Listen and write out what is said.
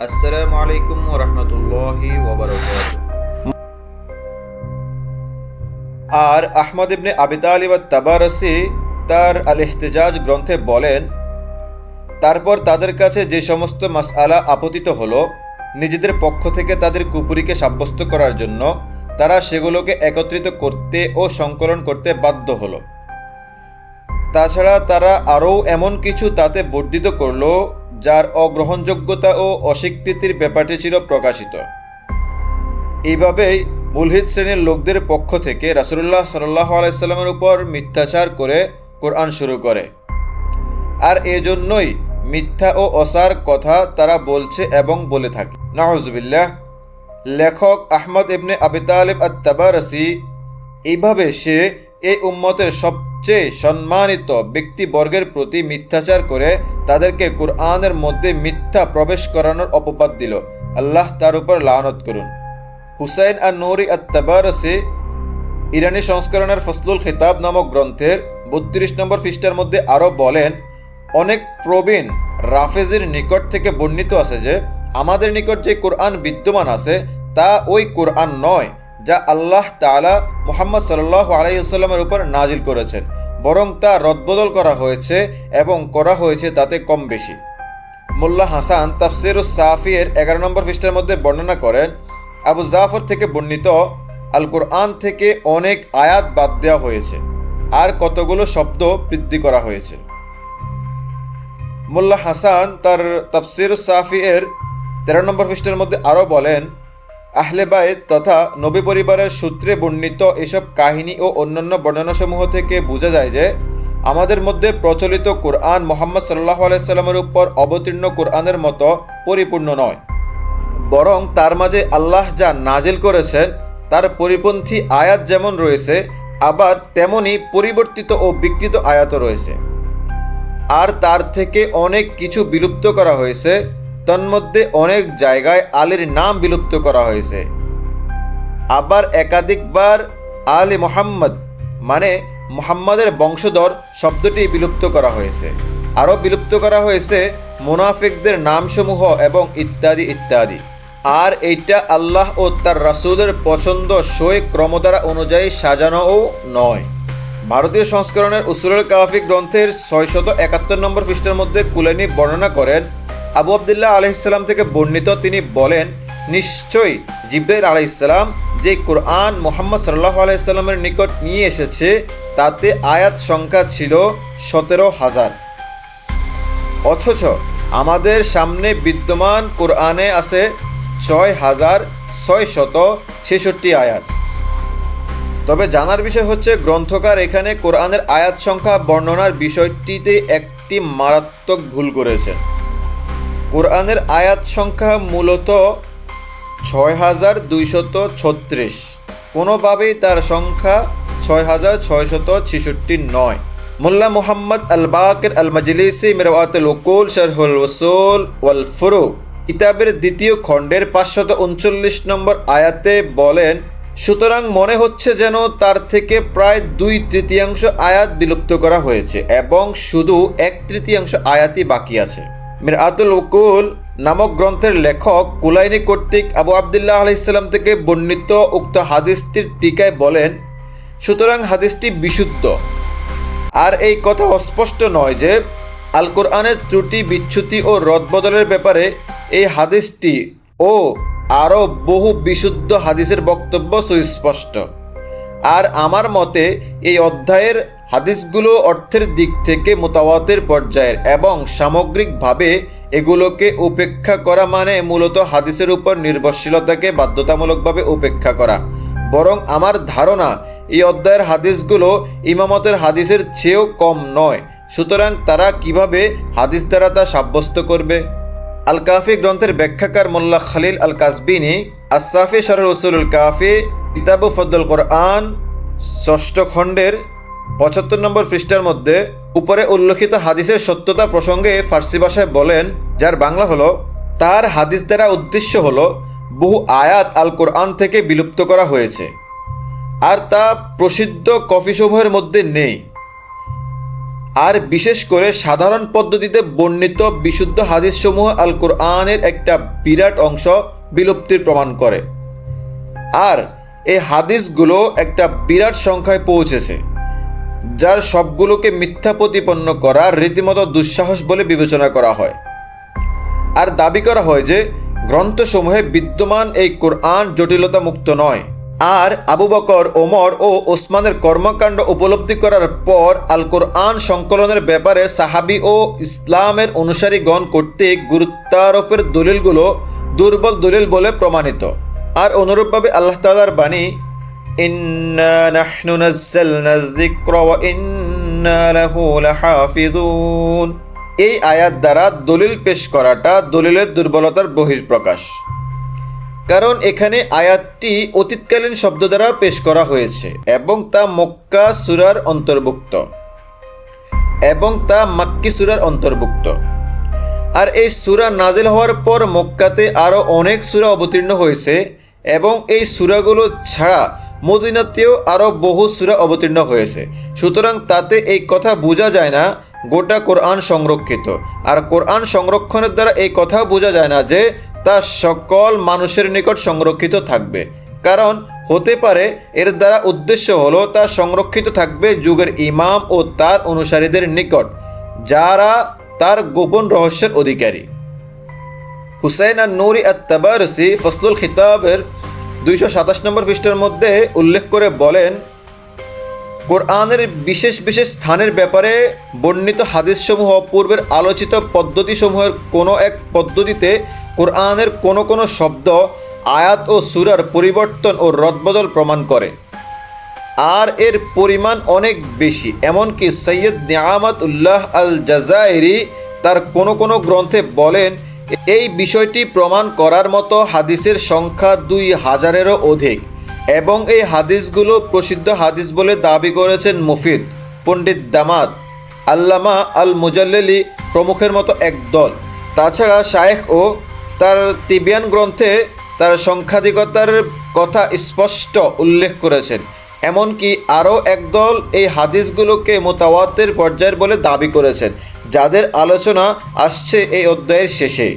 আসসালামু আলাইকুম রহমতুল্লাহি আর আহমদ ইবনে আবি তালিব তাবারসি তার আল ইহতেজাজ গ্রন্থে বলেন, তারপর তাদের কাছে যে সমস্ত মাসআলা আপতিত হলো, নিজেদের পক্ষ থেকে তাদের কুপুরিকে সাব্যস্ত করার জন্য তারা সেগুলোকে একত্রিত করতে ও সংকলন করতে বাধ্য হলো। তাছাড়া তারা আরও এমন কিছু তাতে বর্ধিত করল যার অগ্রহণযোগ্যতা ও অস্বীকৃতির ব্যাপারটি ছিল প্রকাশিত। এইভাবেই মুলহিদ শ্রেণির লোকদের পক্ষ থেকে রাসুল্লাহ সাল্লাহ আলাইস্লামের উপর মিথ্যাচার করে কোরআন শুরু করে। আর এজন্যই মিথ্যা ও অসার কথা তারা বলছে এবং বলে থাকে। নাহজবিল্লাহ লেখক আহমদ ইবনে আবি তালিব আত্তাবারসি, এইভাবে সে এই উম্মতের সবচেয়ে সম্মানিত ব্যক্তিবর্গের প্রতি মিথ্যাচার করে তাদেরকে কুরআনের মধ্যে মিথ্যা প্রবেশ করানোর অপবাদ দিল। আল্লাহ তার উপর লানত করুন। হুসাইন আর নৌরি আত্তাবারসি ইরানি সংস্করণের ফসলুল খিতাব নামক গ্রন্থের বত্রিশ নম্বর পৃষ্ঠার মধ্যে আরও বলেন, অনেক প্রবীণ রাফেজের নিকট থেকে বর্ণিত আছে যে, আমাদের নিকট যে কোরআন বিদ্যমান আছে, তা ওই কোরআন নয়। যা আল্লাহ তালা মোহাম্মদ সাল্লাহ আলাইসাল্লামের উপর নাজিল করেছেন। বরং তা রদবদল করা হয়েছে এবং করা হয়েছে তাতে কম বেশি। মোল্লা হাসান তাফসির সাফিয়ের এগারো নম্বর পৃষ্ঠার মধ্যে বর্ণনা করেন, আবু জাফর থেকে বর্ণিত আল কোরআন থেকে অনেক আয়াত বাদ দেওয়া হয়েছে আর কতগুলো শব্দ বৃদ্ধি করা হয়েছে। মোল্লা হাসান তার তাফসির সাফি এর তেরো নম্বর পৃষ্ঠের মধ্যে আরও বলেন আহলে বাইত তথা নবী পরিবারের সূত্রে বর্ণিত এসব কাহিনী ও অন্যান্য বর্ণনাসমূহ থেকে বোঝা যায় যে, আমাদের মধ্যে প্রচলিত কোরআন মোহাম্মদ সাল্লাহ আলাইস্লামের উপর অবতীর্ণ কোরআনের মতো পরিপূর্ণ নয়। বরং তার মাঝে আল্লাহ যা নাজিল করেছেন, তার পরিপন্থী আয়াত যেমন রয়েছে, আবার তেমনি পরিবর্তিত ও বিকৃত আয়াতও রয়েছে। আর তার থেকে অনেক কিছু বিলুপ্ত করা হয়েছে তন্মধ্যে অনেক জায়গায় আলীর নাম বিলুপ্ত করা হয়েছে। আবার একাধিকবার আলী মোহাম্মদ মানে মোহাম্মদের বংশধর শব্দটি বিলুপ্ত করা হয়েছে। আরও বিলুপ্ত করা হয়েছে মুনাফিকদের নামসমূহ এবং ইত্যাদি ইত্যাদি। আর এইটা আল্লাহ ও তার রাসুলের পছন্দ সই ক্রমধারা অনুযায়ী সাজানোও নয়। ভারতীয় সংস্করণের উসুরুল কাফি গ্রন্থের ছয়শত একাত্তর নম্বর পৃষ্ঠার মধ্যে কুলাইনি বর্ণনা করেন আবু আবদুল্লাহ আলহিসাল্লাম থেকে বর্ণিত তিনি বলেন, নিশ্চয়ই জিব্রাইল আলাইসাল্লাম যে কোরআন মোহাম্মদ সাল্লাহ আলাইসাল্লামের নিকট নিয়ে এসেছে, তাতে আয়াত সংখ্যা ছিল সতেরো হাজার। অথচ আমাদের সামনে বিদ্যমান কোরআনে আছে ছয় হাজার ছয় শত ছেষট্টি আয়াত। তবে জানার বিষয় হচ্ছে, গ্রন্থকার এখানে কোরআনের আয়াত সংখ্যা বর্ণনার বিষয়টিতে একটি মারাত্মক ভুল করেছেন কোরআনের আয়াত সংখ্যা মূলত ছয় হাজার দুইশত ছত্রিশ। কোনোভাবেই তার সংখ্যা ছয় হাজার ছয়শত ছেষট্টি নয়। মোল্লা মোহাম্মদ আল বাকের আল মজলিসি মেরওয়াতুল উকুল শরহুল ওসুল ওয়াল ফুরু কিতাবের দ্বিতীয় খণ্ডের পাঁচশত উনচল্লিশ নম্বর আয়াতে বলেন, সুতরাং মনে হচ্ছে যেন তার থেকে প্রায় দুই তৃতীয়াংশ আয়াত বিলুপ্ত করা হয়েছে এবং শুধু এক তৃতীয়াংশ আয়াতই বাকি আছে। মিরাতুল উকুল নামক গ্রন্থের লেখক কুলাইনি কর্তৃক আবু আবদুল্লাহ আলাইসাল্লাম থেকে বর্ণিত উক্ত হাদিসটির টিকায় বলেন, সুতরাং হাদিসটি বিশুদ্ধ। আর এই কথা অস্পষ্ট নয় যে আল কোরআনের ত্রুটি, বিচ্যুতি ও রদবদলের ব্যাপারে এই হাদিসটি ও আরও বহু বিশুদ্ধ হাদিসের বক্তব্য সুস্পষ্ট। আর আমার মতে এই অধ্যায়ের হাদিসগুলো অর্থের দিক থেকে মোতাবাতের পর্যায়ের এবং সামগ্রিকভাবে এগুলোকে উপেক্ষা করা মানে মূলত হাদিসের উপর নির্ভরশীলতাকে বাধ্যতামূলকভাবে উপেক্ষা করা। বরং আমার ধারণা, এই অধ্যায়ের হাদিসগুলো ইমামতের হাদিসের চেয়েও কম নয়। সুতরাং তারা কীভাবে হাদিস দ্বারা তা সাব্যস্ত করবে? আল কাফি গ্রন্থের ব্যাখ্যাকার মোল্লা খালিল আল কাসবিনী আসাফি সরল উসুল কাফি, কিতাবু ফদ্দুল কোরআন, ষষ্ঠ খণ্ডের পঁচাত্তর নম্বর পৃষ্ঠার মধ্যে উপরে উল্লেখিত হাদিসের সত্যতা প্রসঙ্গে ফার্সি ভাষায় বলেন, যার বাংলা হলো, তার হাদিস দ্বারা উদ্দেশ্য হলো, বহু আয়াত আল কোরআন থেকে বিলুপ্ত করা হয়েছে। আর তা প্রসিদ্ধ কফিসমূহের মধ্যে নেই। আর বিশেষ করে সাধারণ পদ্ধতিতে বর্ণিত বিশুদ্ধ হাদিসসমূহ আল কোরআনের একটা বিরাট অংশ বিলুপ্তির প্রমাণ করে। আর এই হাদিসগুলো একটা বিরাট সংখ্যায় পৌঁছেছে। যার সবগুলোকে মিথ্যা প্রতিপন্ন করা রীতিমতো দুঃসাহস বলে বিবেচনা করা হয়। আর দাবি করা হয় যে, গ্রন্থসমূহে বিদ্যমান এই কোরআন জটিলতা মুক্ত নয়। আর আবু বকর, ওমর ও ওসমানের কর্মকাণ্ড উপলব্ধি করার পর আল কোরআন সংকলনের ব্যাপারে সাহাবি ও ইসলামের অনুসারীগণ কর্তৃক গুরুত্বারোপের দলিলগুলো দুর্বল দলিল বলে প্রমাণিত। আর অনুরূপভাবে আল্লাহ তালার বাণী নাহনু নাজ্জালনা যিকরা ওয়া ইন্না লাহু লাহাফিজুন এই আয়াত দ্বারা দলিল পেশ করাটা দলিলের দুর্বলতার বহিঃপ্রকাশ। কারণ এখানে আয়াতটি অতীতকালীন শব্দ দ্বারা পেশ করা হয়েছে এবং তা মক্কা সুরার অন্তর্ভুক্ত এবং তা মাক্কি সুরার অন্তর্ভুক্ত। আর এই সুরা নাজিল হওয়ার পর মক্কাতে আরও অনেক সুরা অবতীর্ণ হয়েছে এবং এই সুরাগুলো ছাড়া মদিনাতেও আরও বহু সুরা অবতীর্ণ হয়েছে। সুতরাং তাতে এই কথা বোঝা যায় না, গোটা কোরআন সংরক্ষিত। আর কোরআন সংরক্ষণের দ্বারা এই কথা বোঝা যায় না যে, তা সকল মানুষের নিকট সংরক্ষিত থাকবে। কারণ হতে পারে এর দ্বারা উদ্দেশ্য হলো, তা সংরক্ষিত থাকবে যুগের ইমাম ও তার অনুসারীদের নিকট, যারা তার গোপন রহস্যের অধিকারী। হুসাইন আর নৌরি আত তাবারসি ফসলুল খিতাবের দুইশো সাতাশ নম্বর পৃষ্ঠার মধ্যে উল্লেখ করে বলেন, কোরআনের বিশেষ বিশেষ স্থানের ব্যাপারে বর্ণিত হাদিসসমূহ পূর্বের আলোচিত পদ্ধতিসমূহের কোনো এক পদ্ধতিতে কোরআনের কোনো কোনো শব্দ, আয়াত ও সুরার পরিবর্তন ও রদবদল প্রমাণ করে। আর এর পরিমাণ অনেক বেশি, এমনকি সৈয়দ নিয়ামত উল্লাহ আল জাজাইরি তার কোনো কোনো গ্রন্থে বলেন এই বিষয়টি প্রমাণ করার মতো হাদিসের সংখ্যা দুই হাজারেরও অধিক এবং এই হাদিসগুলো প্রসিদ্ধ হাদিস বলে দাবি করেছেন মুফিদ পণ্ডিত দামাত আল্লামা আল মুজাল্লেলি প্রমুখের মতো এক দল। তাছাড়া শায়েখ ও তার তিবিয়ান গ্রন্থে তার সংখ্যাধিকতার কথা স্পষ্ট উল্লেখ করেছেন। এমনকি আরও একদল এই হাদিসগুলোকে মোতাওয়াতের পর্যায়ের বলে দাবি করেছেন। যাদের আলোচনা আসছে এই অধ্যায়ের শেষে।